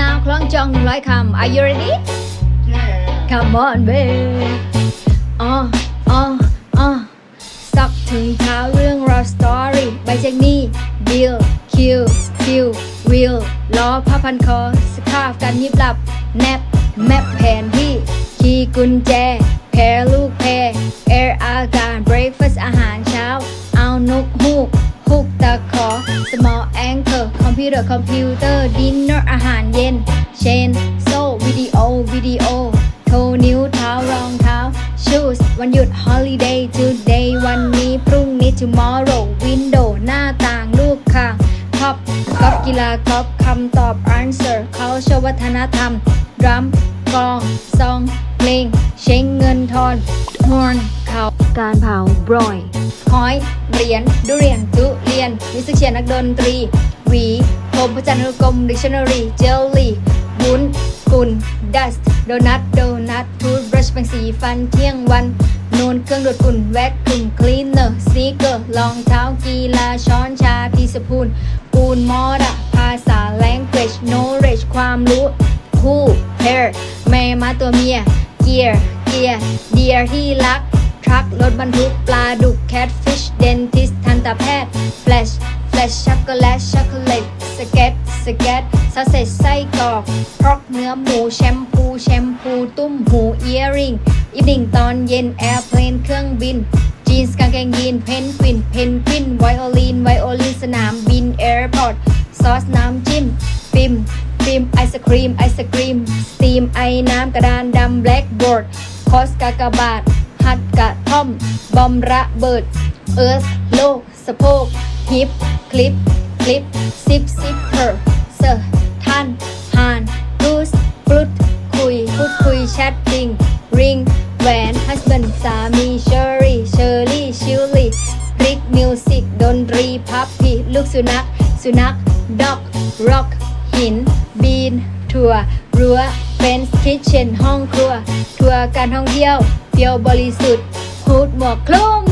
นาวคล้องจองร้อยคำ Are you ready Come on babe อ๋ออ๋ออ๋อสักถึงเท้าเรื่องราวสตอรี่ใบจากนี้บิลคิวคิววิลล้อผ้าพันคอสคาฟกันยิบหลับ แนบแมปแผนที่ คีย์กุญแจ anchor คอมพิวเตอร์คอมพิวเตอร์ดินเนอร์อาหารเย็นเชนโซวิดีโอวิดีโอโทนิ้วเท้ารองเท้า shoes วันหยุด holiday today วันนี้พรุ่งนี้ tomorrow window หน้าต่างลูกค้างท็อปกอล์ฟกีฬากอล์ฟคำตอบ answer เขาชวัฒนธรรมดรัมกลองซองเพลง เช้งเงินทอนฮอร์เขาการเผาบรอย หอยเหรียญดุเรียนทุเรียนมิสเชียนนักดนตรีหวีผมพจนานุกรม dictionary เจลลี่วุ้นฝุ่น dust โดนัทโดนัททูธบรัชแปรงสีฟันเที่ยงวันนูนเครื่องดูดฝุ่นแวคคุมคลีนเนอร์สนีเกอร์รองเท้ากีฬาช้อนชาพีสพูนปูนมอดะภาษา language knowledge ความรู้คู่ hair แม่มาตัวเมีย gear เกียร์เดียร์ที่รัก ทรัครถบรรทุกปลาดุก catfish dentist ทันตแพทย์ flash flash ช็อกโกแลตช็อกโกแลตสเก็ตสเก็ตซอสเซจไส้กรอกพรอกเนื้อหมูแชมพูแชมพูตุ้มหูเอียริงอีฟนิ่งตอนเย็นแอร์เพลนเครื่องบินจีนส์กางเกงยีนเพนกวินเพนกวินไวโอลินไวโอลินสนามบินแอร์พอร์ตซอสน้ำจิ้มฟิมฟิมไอศครีมไอศครีมสตีมไอน้ำกระดานดำแบล็กบอร์ดคอสกากบาท หัดกะท่อม บอมระเบิด เอิร์ธโลกสะโพกฮิป คลิป คลิป ซิปซิปเพอร์เซอร์ท่านฮานรูสฟลุตคุย พูดคุย แชทติงริงแหวนฮัสบันสามีเชอรี่เชอรี่ชิลลี่พริกมิวสิกดนตรีพับพีลูกสุนัข สุนัขด็อกร็อกหิน บีน ทัวร์รั้วเฟนส์คิทเช่นห้องครัว ทัวร์การท่องเที่ยว เดียวบริสุทธิ์พูดหมวกคลุม